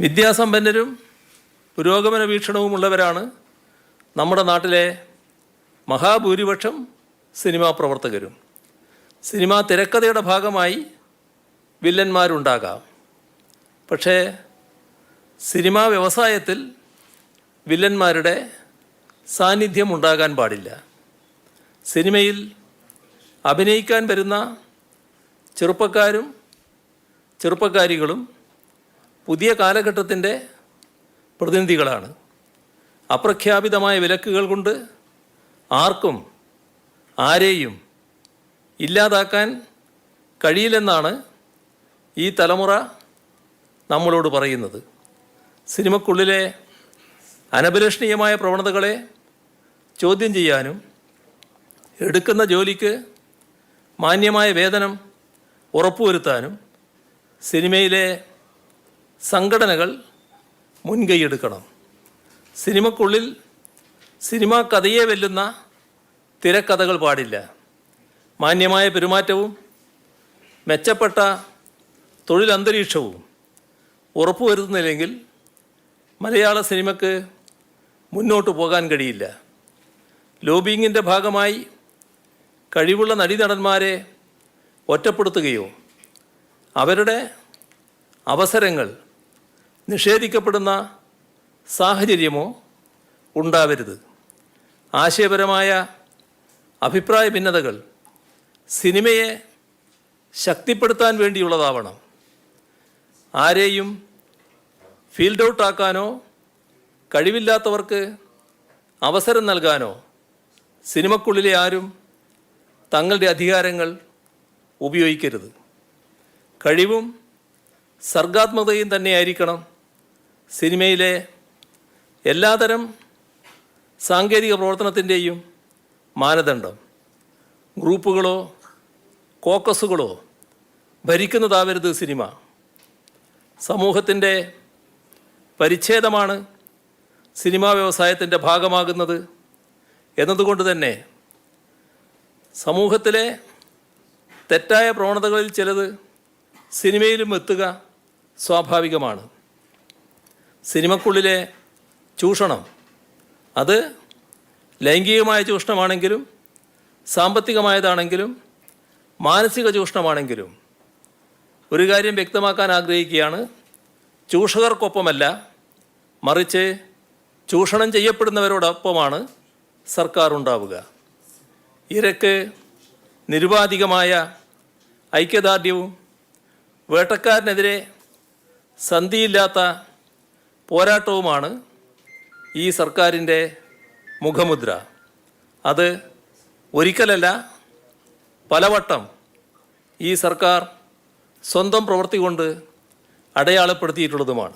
വിദ്യാസമ്പന്നരും പുരോഗമന വീക്ഷണവുമുള്ളവരാണ് നമ്മുടെ നാട്ടിലെ മഹാഭൂരിപക്ഷം സിനിമാ പ്രവർത്തകരും. സിനിമാ തിരക്കഥയുടെ ഭാഗമായി വില്ലന്മാരുണ്ടാകാം. പക്ഷേ സിനിമാ വ്യവസായത്തിൽ വില്ലന്മാരുടെ സാന്നിധ്യം ഉണ്ടാകാൻ പാടില്ല. സിനിമയിൽ അഭിനയിക്കാൻ വരുന്ന ചെറുപ്പക്കാരും ചെറുപ്പക്കാരികളും പുതിയ കാലഘട്ടത്തിന്റെ പ്രതിനിധികളാണ്. അപ്രഖ്യാപിതമായ വിലക്കുകൾ കൊണ്ട് ആർക്കും ആരെയും ഇല്ലാതാക്കാൻ കഴിയില്ലെന്നാണ് ഈ തലമുറ നമ്മളോട് പറയുന്നത്. സിനിമക്കുള്ളിലെ അനഭിലഷണീയമായ പ്രവണതകളെ ചോദ്യം ചെയ്യാനും എടുക്കുന്ന ജോലിക്ക് മാന്യമായ വേതനം ഉറപ്പുവരുത്താനും സിനിമയിലെ സംഘടനകൾ മുൻകൈയെടുക്കണം സിനിമക്കുള്ളിൽ സിനിമാ കഥയെ വെല്ലുന്ന തിരക്കഥകൾ പാടില്ല. മാന്യമായ പെരുമാറ്റവും മെച്ചപ്പെട്ട തൊഴിലന്തരീക്ഷവും ഉറപ്പുവരുത്തുന്നില്ലെങ്കിൽ മലയാള സിനിമയ്ക്ക് മുന്നോട്ട് പോകാൻ കഴിയില്ല. ലോബിങ്ങിന്റെ ഭാഗമായി കഴിവുള്ള നടീനടന്മാരെ ഒറ്റപ്പെടുത്തുകയോ അവരുടെ അവസരങ്ങൾ നിഷേധിക്കപ്പെടുന്ന സാഹചര്യമോ ഉണ്ടാവരുത്. ആശയപരമായ അഭിപ്രായ ഭിന്നതകൾ സിനിമയെ ശക്തിപ്പെടുത്താൻ വേണ്ടിയുള്ളതാവണം. ആരെയും ഫീൽഡ് ഔട്ട് ആക്കാനോ കഴിവില്ലാത്തവർക്ക് അവസരം നൽകാനോ സിനിമക്കുള്ളിലെ ആരും തങ്ങളുടെ അധികാരങ്ങൾ ഉപയോഗിക്കരുത്. കഴിവും സർഗാത്മകതയും തന്നെയായിരിക്കണം സിനിമയിലെ എല്ലാതരം സാങ്കേതിക പ്രവർത്തനത്തിന്റെയും മാനദണ്ഡം ഗ്രൂപ്പുകളോ കോക്കസുകളോ ഭരിക്കുന്നതാവരുത് സിനിമ. സമൂഹത്തിന്റെ പരിച്ഛേദമാണ് സിനിമാ വ്യവസായത്തിന്റെ ഭാഗമാകുന്നത് എന്നതുകൊണ്ട് തന്നെ സമൂഹത്തിലെ തെറ്റായ പ്രവണതകളിൽ ചിലത് സിനിമയിലും എത്തുക സ്വാഭാവികമാണ്. സിനിമക്കുള്ളിലെ ചൂഷണം. അത് ലൈംഗികമായ ചൂഷണമാണെങ്കിലും സാമ്പത്തികമായതാണെങ്കിലും മാനസിക ചൂഷണമാണെങ്കിലും ഒരു കാര്യം വ്യക്തമാക്കാൻ ആഗ്രഹിക്കുകയാണ്. ചൂഷകർക്കൊപ്പമല്ല മറിച്ച് ചൂഷണം ചെയ്യപ്പെടുന്നവരോടൊപ്പമാണ് സർക്കാർ ഉണ്ടാവുക. ഇരക്ക് നിരുപാധികമായ ഐക്യദാർഢ്യവും വേട്ടക്കാരനെതിരെ സന്ധിയില്ലാത്ത പോരാട്ടവുമാണ് ഈ സർക്കാരിന്റെ മുഖമുദ്ര. അത് ഒരിക്കലല്ല പലവട്ടം ഈ സർക്കാർ സ്വന്തം പ്രവൃത്തി കൊണ്ട് അടയാളപ്പെടുത്തിയിട്ടുള്ളതുമാണ്.